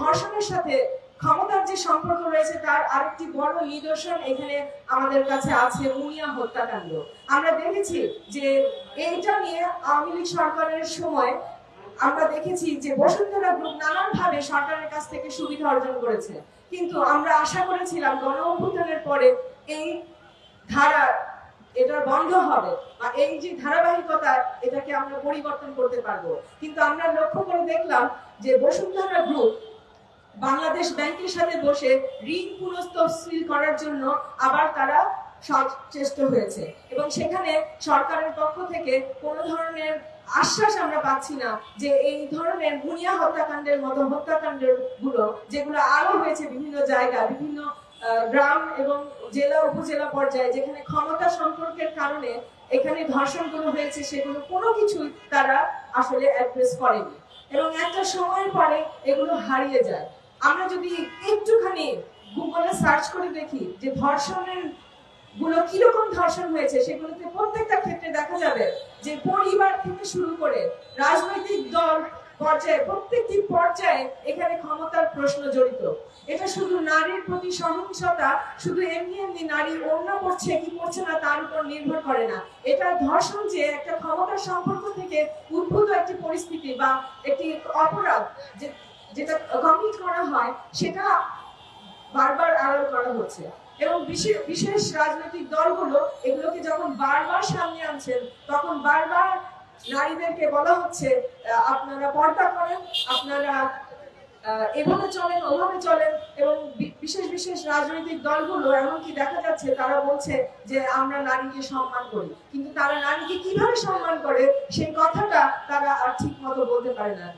ধর্ষণের সাথে ক্ষমতার যে সম্পর্ক রয়েছে, তার আরেকটি বড় নিদর্শন এখানে আমাদের কাছে আছে, মুনিয়া হত্যাকাণ্ড। আমরা দেখেছি যে এইটা নিয়ে আওয়ামী লীগ সরকারের সময় আমরা দেখেছি যে বসুন্ধরা গ্রুপ নানানভাবে সরকারের কাছ থেকে সুবিধা অর্জন করেছে। কিন্তু আমরা আশা করেছিলাম গণ অভ্যুত্থানের পরে এই ধারা এটা বন্ধ হবে বা এই যে ধারাবাহিকতা, এটাকে আমরা পরিবর্তন করতে পারব। কিন্তু আমরা লক্ষ্য করে দেখলাম যে বসুন্ধরা গ্রুপ বাংলাদেশ ব্যাংকের সাথে বসে ঋণ পুনঃস্থির করার জন্য আবার তারা সচেষ্ট হয়েছে। এবং সেখানে সরকারের পক্ষ থেকে কোনো ধরনের আশ্বাস আমরা পাচ্ছি না যে এই ধরনের মুনিয়া হত্যাকাণ্ডের মতো হত্যাকাণ্ডেরগুলো যেগুলো আরও হয়েছে বিভিন্ন জায়গা বিভিন্ন গ্রাম এবং জেলা, উপজেলা পর্যায়ে, যেখানে ক্ষমতা সম্পর্কের কারণে এখানে ধর্ষণগুলো হয়েছে, সেগুলো কোনো কিছুই তারা আসলে অ্যাড্রেস করেনি। এবং একটা সময়ের পরে এগুলো হারিয়ে যায়। আমরা যদি একটুখানি গুগলে সার্চ করে দেখি যে ধর্ষণেরগুলো কীরকম ধর্ষণ হয়েছে, সেগুলোতে প্রত্যেকটা ক্ষেত্রে দেখা যাবে যে পরিবার থেকে শুরু করে রাজনৈতিক দল পর্যায়ে, প্রত্যেকটি পর্যায়ে এখানে ক্ষমতার প্রশ্ন জড়িত। এটা শুধু নারীর প্রতি সহিংসতা, শুধু এমনি এমনি নারী অন্য করছে, কি করছে না, তার উপর নির্ভর করে না। এটা ধর্ষণ যে একটা ক্ষমতার সম্পর্ক থেকে উদ্ভূত একটি পরিস্থিতি বা একটি অপরাধ, যে যেটা কমিট করা হয়, সেটা বারবার আড়াল করা হচ্ছে। এবং বিশেষ বিশেষ রাজনৈতিক দলগুলো এগুলোকে যখন বারবার সামনে আনছেন তখন বারবার নারীদেরকে বলা হচ্ছে আপনারা পর্দা করেন, আপনারা এভাবে চলেন, ওভাবে চলেন। এবং বিশেষ বিশেষ রাজনৈতিক দলগুলো, এমনকি দেখা যাচ্ছে তারা বলছে যে আমরা নারীকে সম্মান করি। কিন্তু তারা নারীকে কীভাবে সম্মান করে, সেই কথাটা তারা আর ঠিক মতো বলতে পারে না।